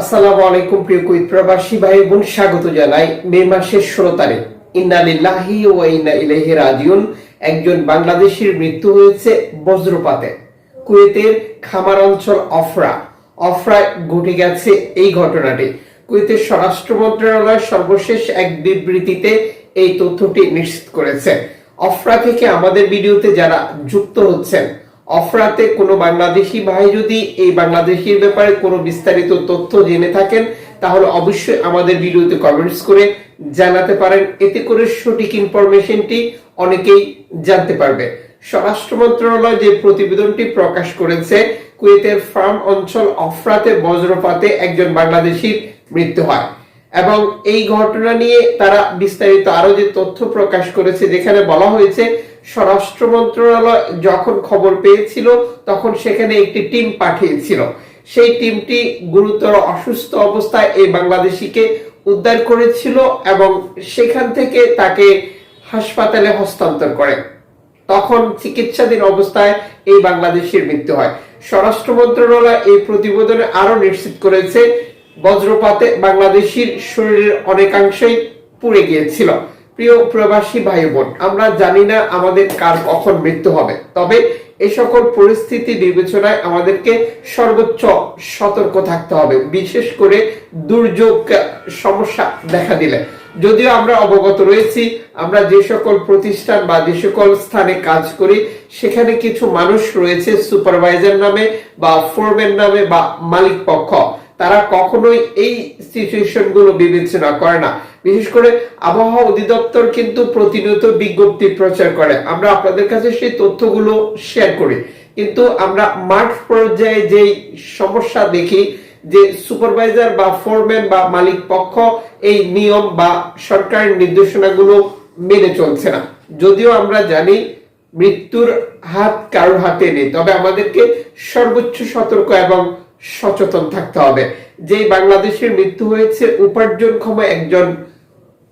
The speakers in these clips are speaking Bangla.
আসসালামু আলাইকুম প্রিয় কুইত প্রবাসী ভাই বোন স্বাগত জানাই মে মাসের ষোলো তারিখ। ইন্না ওয়া ইন্না ইলাইহি রাজিউন। একজন বাংলাদেশির মৃত্যু হয়েছে বজ্রপাতে। কুয়েতের খামার অঞ্চল অফরা। অফরায় ঘটে গেছে এই ঘটনাটি। কুয়েতের স্বরাষ্ট্র মন্ত্রণালয় সর্বশেষ এক বিবৃতিতে এই তথ্যটি নিশ্চিত করেছে। অফরা থেকে আমাদের ভিডিওতে যারা যুক্ত হচ্ছেন অফরাতে কোনো বাংলাদেশি ভাই যদি এই বাংলাদেশির ব্যাপারে কোনো বিস্তারিত তথ্য জেনে থাকেন, তাহলে অবশ্যই আমাদের ভিডিওতে কমেন্টস করে জানাতে পারেন। এতে করে সঠিক ইনফরমেশনটি অনেকেই জানতে পারবে। স্বরাষ্ট্র মন্ত্রণালয় যে প্রতিবেদনটি প্রকাশ করেছে, কুয়েতের ফার্ম অঞ্চল অফরাতে, বজ্রপাতে একজন বাংলাদেশির মৃত্যু হয়। এবং এই ঘটনা নিয়ে তারা বিস্তারিত আরও যে তথ্য প্রকাশ করেছে, যেখানে বলা হয়েছে, স্বরাষ্ট্র মন্ত্রণালয় যখন খবর পেয়েছিল, তখন সেখানে একটি টিম পাঠিয়েছিল। সেই টিমটি গুরুতর অসুস্থ অবস্থায় এই বাংলাদেশিকে উদ্ধার করেছিল এবং সেখান থেকে তাকে হাসপাতালে হস্তান্তর করে। তখন চিকিৎসাধীন অবস্থায় এই বাংলাদেশের মৃত্যু হয়। স্বরাষ্ট্র মন্ত্রণালয় এই প্রতিবেদনে আরও নিশ্চিত করেছে বজ্রপাতে বাংলাদেশের শরীরের অনেকাংশই পুড়ে গিয়েছিল। প্রিয় প্রবাসী ভাই বোন আমরা জানি না আমাদের কার কখন মৃত্যু হবে, তবে এই সকল পরিস্থিতি বিবেচনায় আমাদেরকে সর্বোচ্চ সতর্ক থাকতে হবে, বিশেষ করে দুর্যোগ সমস্যা দেখা দিলে। যদিও আমরা অবগত রয়েছি, আমরা যে সকল প্রতিষ্ঠান বা যে সকল স্থানে কাজ করি, সেখানে কিছু মানুষ রয়েছে সুপারভাইজার নামে বা ফোরম্যান নামে বা মালিক পক্ষ তারা কখনোই এই সিচুয়েশনগুলো বিবেচনা করে না। বিশেষ করে আবহাওয়া অধিদপ্তর কিন্তু প্রতিনিয়ত বিজ্ঞপ্তি প্রচার করে। আমরা আপনাদের কাছে সেই তথ্যগুলো শেয়ার করি। কিন্তু আমরা মাঠ পর্যায়ে যেই সমস্যা দেখি, যে সুপারভাইজার বা ফোরম্যান বা মালিক পক্ষ এই নিয়ম বা সরকারের নির্দেশনাগুলো মেনে চলছে না। যদিও আমরা জানি মৃত্যুর হাত কারোর হাতে নেই, তবে আমাদেরকে সর্বোচ্চ সতর্ক এবং সচেতন থাকতে হবে। যে বাংলাদেশের মৃত্যু হয়েছে উপার্জনক্ষম একজন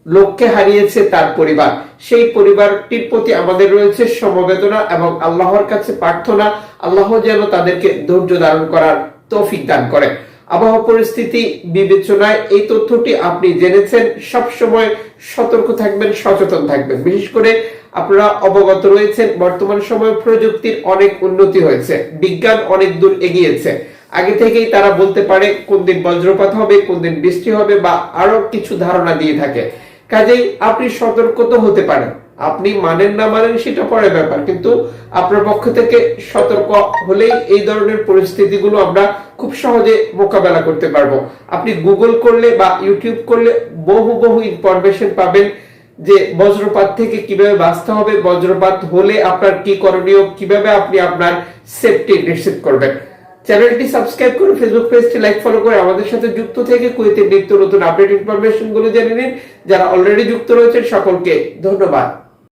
লোককে হারিয়েছে তার পরিবার। সেই পরিবারটির প্রতি আমাদের রয়েছে সমবেদনা এবং আল্লাহর কাছে প্রার্থনা। আল্লাহ যেন তাদেরকে ধৈর্য ধারণ করার তৌফিক দান করে। আবহাওয়া পরিস্থিতি বিবেচনায় এই তথ্যটি আপনি জেনেছেন। সব সময় সতর্ক থাকবেন, সচেতন থাকবেন। বিশেষ করে আপনারা অবগত রয়েছেন, বর্তমান সময়ে প্রযুক্তির অনেক উন্নতি হয়েছে। বিজ্ঞান অনেক দূর এগিয়েছে। আগে থেকেই তারা বলতে পারে কোন দিন বজ্রপাত হবে, কোন দিন বৃষ্টি হবে বা আরও কিছু ধারণা দিয়ে থাকে। কাজেই আপনি সতর্ক তো হতে পারেন। আপনি মানেন না মানেন সেটা পরে ব্যাপার। কিন্তু আপনার পক্ষ থেকে সতর্ক হলেই এই ধরনের পরিস্থিতিগুলো আমরা খুব সহজে মোকাবেলা করতে পারব। আপনি গুগল করলে বা ইউটিউব করলে বহু বহু ইনফরমেশন পাবেন যে বজ্রপাত থেকে কীভাবে বাঁচতে হবে, বজ্রপাত হলে আপনার কি করণীয়, কীভাবে আপনি আপনার সেফটি নিশ্চিত করবেন। চ্যানেলটি সাবস্ক্রাইব করুন ফেসবুক পেজটি লাইক ফলো করে আমাদের সাথে যুক্ত থেকে কুয়েতের নিত্য নতুন আপডেট ইনফরমেশনগুলো জেনে নিন। যারা অলরেডি যুক্ত রয়েছেন সকলকে ধন্যবাদ।